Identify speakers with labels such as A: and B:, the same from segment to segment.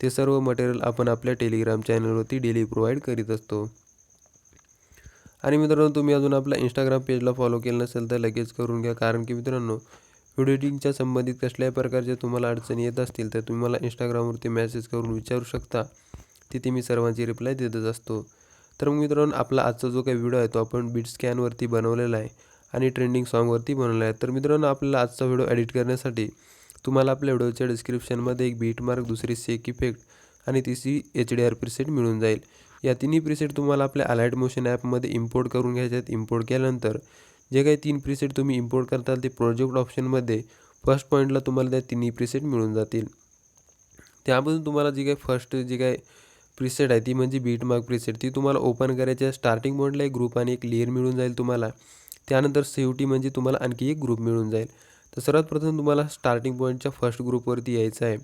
A: ते सर्व मटेरियल आपण आपल्या टेलिग्राम चॅनलवरती डेली प्रोव्हाइड करीत असतो. आणि मित्रांनो तुम्ही अजून आपल्या इंस्टाग्राम पेजला फॉलो केलं नसेल तर लगेच करून घ्या. कारण की मित्रांनो व्हिडिओ एडिटिंगच्या संबंधित कसल्याही प्रकारच्या तुम्हाला अडचणी येत असतील तर तुम्ही मला इंस्टाग्रामवरती मेसेज करून विचारू शकता. तिथे मी सर्वांची रिप्लाय देतच असतो. तर मग मित्रांनो आपला आजचा जो काही व्हिडिओ आहे तो आपण बीट स्कॅनवरती बनवलेला आहे आणि ट्रेंडिंग सॉन्गवरती बनवला आहे. तर मित्रांनो आपल्याला आजचा व्हिडिओ एडिट करण्यासाठी तुम्हाला आपल्या व्हिडिओच्या डिस्क्रिप्शनमध्ये एक बीट मार्क दुसरी सेक इफेक्ट आणि तिसरी एच डी आर प्रिसेट मिळून जाईल. या तिन्ही प्रिसेट तुम्हाला आपल्या अलाइट मोशन ॲपमध्ये इम्पोर्ट करून घ्यायच्या आहेत इम्पोर्ट केल्यानंतर जे काही तीन प्रिसेट तुम्ही इम्पोर्ट करताल ते प्रोजेक्ट ऑप्शनमध्ये फर्स्ट पॉईंटला तुम्हाला त्या तिन्ही प्रिसेट मिळून जातील. त्यामधून तुम्हाला जी काही फर्स्ट जी काही प्रिसेट आहे ती म्हणजे बीट मार्क प्रिसेट ती तुम्हाला ओपन करायची स्टार्टिंग पॉईंटला एक ग्रुप आणि एक लेअर मिळून जाईल तुम्हाला. त्यानंतर सेवटी म्हणजे तुम्हाला आणखी एक ग्रुप मिळून जाईल. तर सर्वात प्रथम तुम्हाला स्टार्टिंग पॉईंटच्या फर्स्ट ग्रुपवरती यायचं आहे.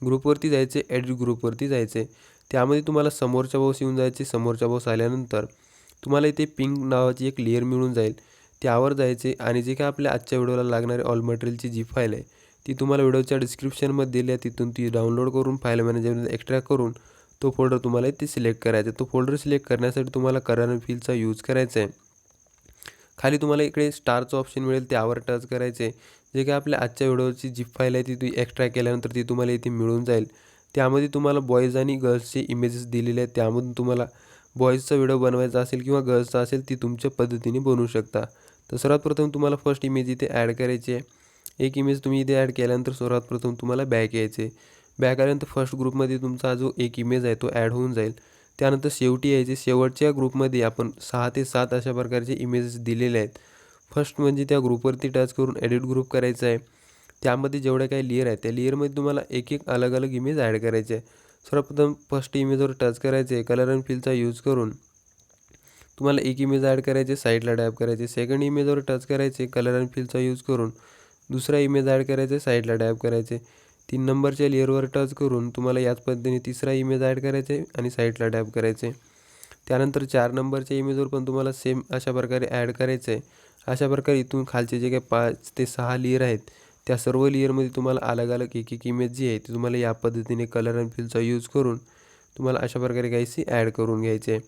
A: ग्रुपवरती जायचे एडिट ग्रुपवरती जायचे त्यामध्ये तुम्हाला समोरच्या बॉस येऊन जायचे समोरच्या बॉस आल्यानंतर तुम्हाला इथे पिंक नावाची एक लेअर मिळून जाईल. त्यावर जायचे आणि जे काय आपल्या आजच्या व्हिडिओला लागणारे ऑल मटेरियलची जी फाईल आहे ती तुम्हाला व्हिडिओच्या डिस्क्रिप्शनमध्ये दिली आहे. तिथून ती डाउनलोड करून फाईल मॅनेजरमध्ये एक्स्ट्रॅक्ट करून तो फोल्डर तुम्हाला इथे सिलेक्ट करायचा आहे. तो फोल्डर सिलेक्ट करण्यासाठी तुम्हाला करंट फीलचा यूज करायचा आहे. खाली तुम्हाला इकडे स्टारचं ऑप्शन मिळेल त्यावर टच करायचे जे काही आपल्या आजच्या व्हिडिओची जी फाईल आहे ती तुम्ही एक्स्ट्रा केल्यानंतर ती तुम्हाला इथे मिळून जाईल. त्यामध्ये तुम्हाला बॉईज आणि गर्ल्सचे इमेजेस दिलेले आहेत. त्यामधून तुम्हाला बॉईजचा व्हिडिओ बनवायचा असेल किंवा गर्ल्सचा असेल ती तुमच्या पद्धतीने बनवू शकता. तर सर्वात प्रथम तुम्हाला फर्स्ट इमेज इथे ॲड करायची आहे. एक इमेज तुम्ही इथे ॲड केल्यानंतर सर्वात प्रथम तुम्हाला बॅक यायचे बॅक आल्यानंतर फर्स्ट ग्रुपमध्ये तुमचा जो एक इमेज आहे तो ॲड होऊन जाईल. त्यानंतर शेवटी यायचे. शेवटच्या ग्रुपमध्ये आपण सहा ते सात अशा प्रकारचे इमेजेस दिलेले आहेत. फर्स्ट म्हणजे त्या ग्रुपवरती टच करून एडिट ग्रुप करायचा आहे. त्यामध्ये जेवढ्या काही लेअर आहेत त्या लेअरमध्ये तुम्हाला एक एक अलग अलग इमेज ॲड करायचे आहे सर्वप्रथम फर्स्ट इमेजवर टच करायचे कलर अँड फिलचा यूज करून तुम्हाला एक इमेज ॲड करायचे साईडला डॅप करायचे. सेकंड इमेजवर टच करायचे कलर अँड फिलचा यूज करून दुसरा इमेज ॲड करायचे साईडला डॅप करायचे. तीन नंबरच्या लेअरवर टच करून तुम्हाला याच पद्धतीने तिसरा इमेज ॲड करायचे आणि साईडला डॅप करायचे. त्यानंतर चार नंबरच्या इमेजवर पण तुम्हाला सेम अशा प्रकारे ॲड करायचं. आहे अशा प्रकारे इथून खालचे जे काही पाच ते सहा लेअर आहेत त्या सर्व लेअरमध्ये तुम्हाला अलग अलग एक एक इमेज जी आहे ती तुम्हाला या पद्धतीने कलर अँड फिलचा यूज करून तुम्हाला अशा प्रकारे काहीशी ॲड करून घ्यायचे आहे.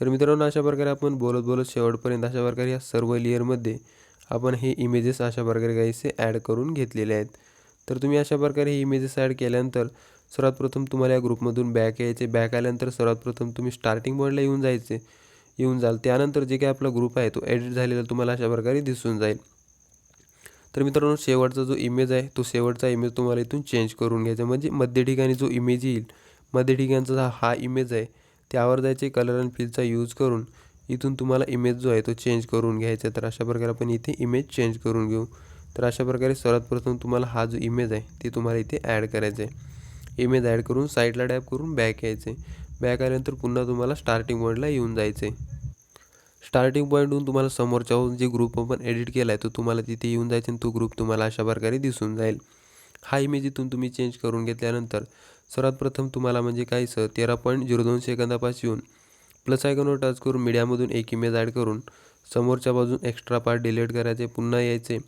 A: तर मित्रांनो अशा प्रकारे आपण बोलत बोलत शेवटपर्यंत अशा प्रकारे या सर्व लेअरमध्ये आपण हे इमेजेस अशा प्रकारे काहीसे ॲड करून घेतलेले आहेत. तर तुम्ही अशा प्रकारे हे इमेजेस ॲड केल्यानंतर सर्वात प्रथम तुम्हाला या ग्रुपमधून बॅक यायचे बॅक आल्यानंतर सर्वात प्रथम तुम्ही स्टार्टिंग पॉईंटला येऊन जायचे येऊन जाल त्यानंतर जे काही आपला ग्रुप आहे तो एडिट झालेला तुम्हाला अशा प्रकारे दिसून जाईल. तर मित्रांनो शेवटचा जो इमेज आहे तो शेवटचा इमेज तुम्हाला इथून चेंज करून घ्यायचा म्हणजे मध्य ठिकाणी जो इमेज येईल मध्य ठिकाणचा हा इमेज आहे त्यावर जायचे कलर अँड फिलचा यूज करून इथून तुम्हाला इमेज जो आहे तो चेंज करून घ्यायचा तर अशा प्रकारे आपण इथे इमेज चेंज करून घेऊ. तर अशा प्रकारे सर्वात प्रथम तुम्हाला हा जो इमेज आहे ते तुम्हाला इथे ॲड करायचं आहे इमेज ॲड करून साईडला टॅप करून बॅक यायचे बॅक आल्यानंतर पुन्हा तुम्हाला स्टार्टिंग पॉईंटला येऊन जायचे स्टार्टिंग पॉईंटहून तुम्हाला समोरच्याहून जे ग्रुप आपण एडिट केला आहे तो तुम्हाला तिथे येऊन जायचे आणि तो ग्रुप तुम्हाला अशा प्रकारे दिसून जाईल. हा इमेज इथून तुम्ही चेंज करून घेतल्यानंतर सर्वात प्रथम तुम्हाला म्हणजे काहीसं तेरा पॉईंट झिरो दोन सेकंदापासून प्लस आयकॉनवर टच करून मीडियामधून एक इमेज ॲड करून समोरच्या बाजून एक्स्ट्रा पार्ट डिलीट करायचे पुन्हा यायचे.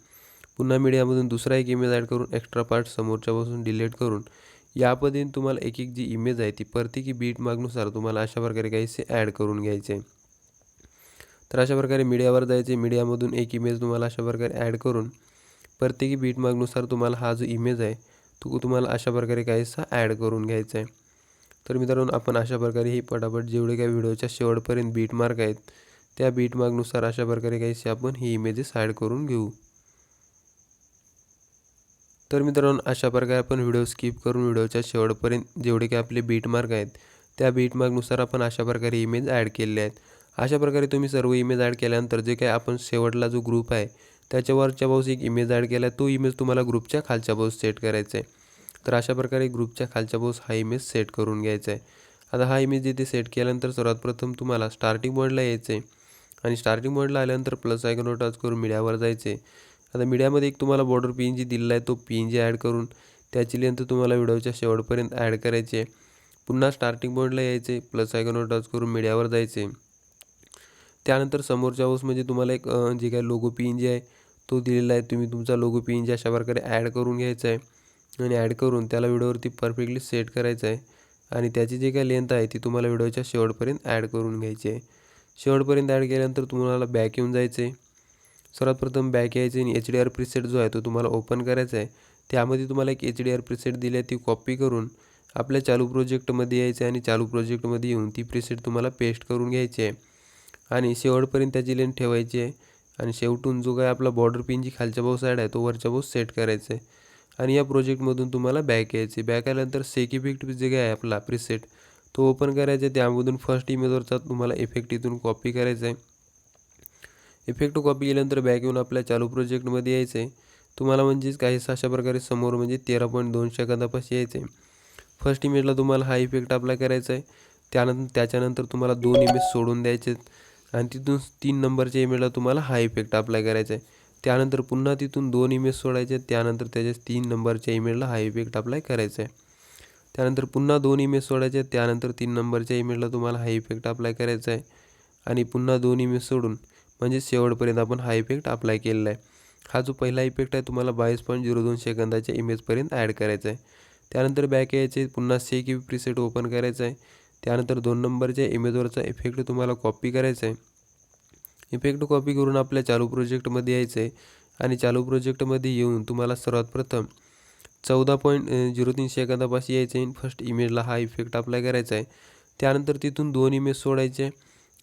A: पुन्हा मीडियामधून दुसरा एक इमेज ॲड करून एक्स्ट्रा पार्ट समोरच्या बाजून डिलीट करून या पद्धतीने तुम्हाला एक एक जी इमेज आहे ती प्रत्येकी बीट मागनुसार तुम्हाला अशा प्रकारे काहीसे ॲड करून घ्यायचे. तर अशा प्रकारे मीडियावर जायचे. मीडियामधून एक इमेज तुम्हाला अशा प्रकारे ॲड करून प्रत्येकी बीट मागनुसार तुम्हाला हा जो इमेज आहे तो तुम्हाला अशा प्रकारे काहीसा ॲड करून घ्यायचा आहे. तर मित्रांनो आपण अशा प्रकारे ही पटापट जेवढे काही व्हिडिओच्या शेवटपर्यंत बीट मार्क आहेत त्या बीट मार्कनुसार अशा प्रकारे काहीसे आपण ही इमेजेस ॲड करून घेऊ. तर मित्रांनो अशा प्रकारे आपण व्हिडिओ स्किप करून व्हिडिओच्या शेवटपर्यंत जेवढे काही आपले बीट मार्क आहेत त्या बीट मार्कनुसार आपण अशा प्रकारे इमेज ॲड केलेले आहेत. अशा प्रकारे तुम्ही सर्व इमेज ॲड केल्यानंतर जे काही आपण शेवटला जो ग्रुप आहे त्याच्यावरच्या बाजूस एक इमेज ॲड केला तो इमेज तुम्हाला ग्रुपच्या खालच्या बाजूस सेट करायचा आहे तर अशा प्रकारे ग्रुपच्या खालच्या बाजूस हा इमेज सेट करून घ्यायचा आहे. आता हा इमेज जिथे सेट केल्यानंतर सर्वात प्रथम तुम्हाला स्टार्टिंग पॉईंटला यायचं आहे आणि स्टार्टिंग पॉईंटला आल्यानंतर प्लस आयकॉनवर टच करून मीडियावर जायचे आता मीडियामध्ये एक तुम्हाला बॉर्डर पी एन जी दिलेला आहे तो पी एन जी ॲड करून त्याची लेंथ तुम्हाला व्हिडिओच्या शेवटपर्यंत ॲड करायची. आहे पुन्हा स्टार्टिंग पॉईंटला यायचे प्लस आयकॉनवर टच करून मीडियावर जायचे. त्यानंतर समोरच्या हाऊसमध्ये तुम्हाला एक जे काय लोगो पी एन जी आहे तो दिलेला आहे. तुम्ही तुमचा लोगो पी एन जी अशा प्रकारे ॲड करून घ्यायचा आहे आणि ॲड करून त्याला व्हिडिओवरती परफेक्टली सेट करायचं आहे आणि त्याची जी काही लेंथ आहे ती तुम्हाला व्हिडिओच्या शेवटपर्यंत ॲड करून घ्यायची आहे. शेवटपर्यंत ॲड केल्यानंतर तुम्हाला बॅक येऊन जायचं आहे सर्वात प्रथम बॅक यायचे आणि एच डी आर प्रिसेट जो आहे तो तुम्हाला ओपन करायचा आहे. त्यामध्ये तुम्हाला एक एच डी आर प्रिसेट दिली आहे ती कॉपी करून आपल्या चालू प्रोजेक्टमध्ये यायचं आहे आणि चालू प्रोजेक्टमध्ये येऊन ती प्रिसेट तुम्हाला पेस्ट करून घ्यायची आहे. आणि शेवटपर्यंत त्याची लेन ठेवायची आहे. आणि शेवटून जो काही आपला बॉर्डर पिन जी खालच्या भाऊ साईड आहे तो वरच्या भाऊ सेट करायचा आहे. आणि या प्रोजेक्टमधून तुम्हाला बॅक यायचे बॅक आल्यानंतर सेक इफेक्ट जे काय आहे आपला प्रिसेट तो ओपन करायचा आहे. त्यामधून फर्स्ट इमेजवरचा तुम्हाला इफेक्ट इथून कॉपी करायचा आहे. इफेक्ट कॉपी केल्यानंतर बॅक येऊन आपल्या चालू प्रोजेक्टमध्ये यायचं आहे तुम्हाला म्हणजेच काहीसा अशा प्रकारे समोर म्हणजे तेरा पॉईंट दोन सेकंदापाशी यायचं आहे फर्स्ट इमेजला तुम्हाला हा इफेक्ट अप्लाय करायचा आहे. त्यानंतर त्याच्यानंतर तुम्हाला दोन इमेज सोडून द्यायचे आणि तिथून तीन नंबरच्या इमेजला तुम्हाला हा इफेक्ट अप्लाय करायचा आहे. त्यानंतर पुन्हा तिथून दोन इमेज सोडायचे त्यानंतर त्याच्या तीन नंबरच्या इमेजला हा इफेक्ट अप्लाय करायचा आहे. त्यानंतर पुन्हा दोन इमेज सोडायचे त्यानंतर तीन नंबरच्या इमेजला तुम्हाला हा इफेक्ट अप्लाय करायचा आहे. आणि पुन्हा दोन इमेज सोडून म्हणजे शेवटपर्यंत आपण हा इफेक्ट अप्लाय केलेला आहे. हा जो पहिला इफेक्ट आहे तुम्हाला बावीस पॉईंट झिरो दोन सेकंदाच्या इमेजपर्यंत ॲड करायचा आहे. त्यानंतर बॅक यायचे पुन्हा सेक प्रिसेट ओपन करायचं आहे. त्यानंतर दोन नंबरच्या इमेजवरचा इफेक्ट तुम्हाला कॉपी करायचा आहे. इफेक्ट कॉपी करून आपल्या चालू प्रोजेक्टमध्ये यायचं आहे. आणि चालू प्रोजेक्टमध्ये येऊन तुम्हाला सर्वात प्रथम चौदा पॉईंट झिरो तीन सेकंदापाशी यायचं आहे. फर्स्ट इमेजला हा इफेक्ट अप्लाय करायचा आहे. त्यानंतर तिथून दोन इमेज सोडायचे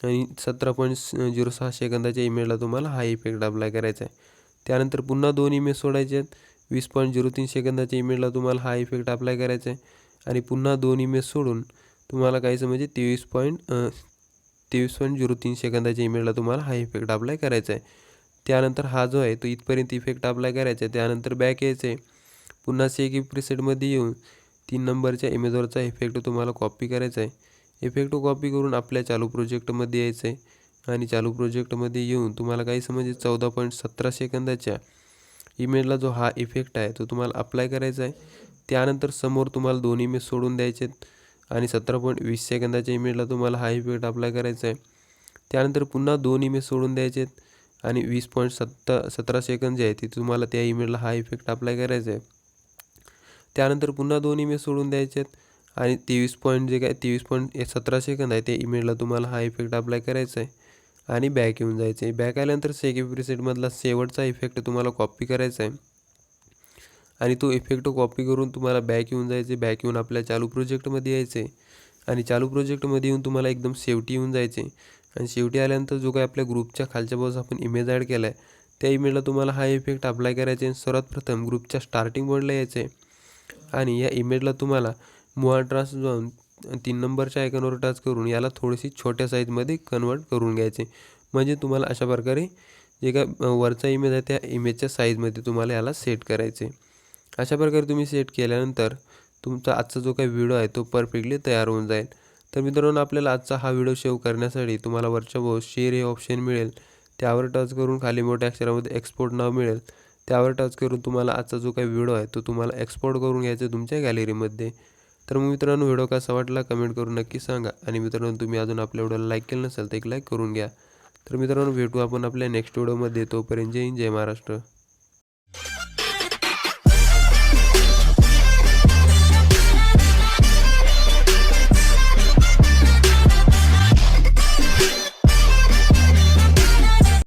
A: आणि सतरा पॉईंट झिरो सहा सेकंदाच्या इमेजला तुम्हाला हा इफेक्ट अप्लाय करायचा आहे. त्यानंतर पुन्हा दोन इमेज सोडायचे आहेत. वीस पॉईंट झिरो तीन सेकंदाच्या इमेजला तुम्हाला हा इफेक्ट अप्लाय करायचा आहे. आणि पुन्हा दोन इमेज सोडून तुम्हाला काहीचं म्हणजे तेवीस पॉईंट तेवीस पॉईंट झिरो तीन सेकंदाच्या इमेजला तुम्हाला हा इफेक्ट अप्लाय करायचा आहे. त्यानंतर हा जो आहे तो इथपर्यंत इफेक्ट अप्लाय करायचा आहे. त्यानंतर बॅक यायचं आहे. पुन्हा सेक प्रिसेटमध्ये येऊन तीन नंबरच्या इमेजवरचा इफेक्ट तुम्हाला कॉपी करायचा आहे. इफेक्ट कॉपी करून आपल्या चालू प्रोजेक्टमध्ये यायचं आहे आणि चालू प्रोजेक्टमध्ये येऊन तुम्हाला काही समजे चौदा पॉईंट सतरा सेकंदाच्या इमेजला जो हा इफेक्ट आहे तो तुम्हाला अप्लाय करायचा आहे. त्यानंतर समोर तुम्हाला दोन इमेज सोडून द्यायचे आहेत आणि सतरा पॉईंट वीस सेकंदाच्या इमेजला तुम्हाला हा इफेक्ट अप्लाय करायचा आहे. त्यानंतर पुन्हा दोन इमेज सोडून द्यायचे आहेत आणि वीस पॉईंट सत्ता सतरा सेकंद जे आहे ते तुम्हाला त्या इमेजला हा इफेक्ट अप्लाय करायचा आहे. त्यानंतर पुन्हा दोन इमेज सोडून द्यायचे आहेत आणि तेवीस पॉईंट जे काय तेवीस पॉईंट सतरा सेकंद आहे त्या इमेजला तुम्हाला हा इफेक्ट अप्लाय करायचा आहे. आणि बॅक येऊन जायचं आहे. बॅक आल्यानंतर सेक प्रिसेटमधला शेवटचा इफेक्ट तुम्हाला कॉपी करायचा आहे. आणि तो इफेक्ट कॉपी करून तुम्हाला बॅक येऊन जायचे बॅक येऊन आपल्या चालू प्रोजेक्टमध्ये यायचे आणि चालू प्रोजेक्टमध्ये येऊन तुम्हाला एकदम शेवटी येऊन जायचे आणि शेवटी आल्यानंतर जो काही आपल्या ग्रुपच्या खालच्या बाजूस आपण इमेज ॲड केला आहे त्या इमेजला तुम्हाला हा इफेक्ट अप्लाय करायचा आहे. सर्वात प्रथम ग्रुपच्या स्टार्टिंग बोर्डला यायचं आहे. आणि या इमेजला तुम्हाला मुआ ट्रान्स जाऊन तीन नंबरच्या आयकॉनवर टच करून याला थोडीशी छोट्या साईजमध्ये कन्वर्ट करून घ्यायचे. म्हणजे तुम्हाला अशा प्रकारे जे काय वरचा इमेज आहे त्या इमेजच्या साईजमध्ये तुम्हाला याला सेट करायचे. अशा प्रकारे तुम्ही सेट केल्यानंतर तुमचा आजचा जो काही व्हिडिओ आहे तो परफेक्टली तयार होऊन जाईल. तर मित्रांनो आपल्याला आजचा हा व्हिडिओ सेव्ह करण्यासाठी तुम्हाला वरच्या व शेअर हे ऑप्शन मिळेल. त्यावर टच करून खाली मोठ्या अक्षरामध्ये एक्सपोर्ट नाव मिळेल. त्यावर टच करून तुम्हाला आजचा जो काही व्हिडिओ आहे तो तुम्हाला एक्सपोर्ट करून घ्यायचा तुमच्या गॅलरीमध्ये तर मग मित्रांनो व्हिडिओ कसा वाटला कमेंट करून नक्की सांगा. आणि मित्रांनो तुम्ही अजून आपल्या व्हिडिओला लाईक केलं नसेल तर एक लाईक करून घ्या. तर मित्रांनो भेटू आपण आपल्या नेक्स्ट व्हिडिओमध्ये तोपर्यंत जय हिंद जय महाराष्ट्र.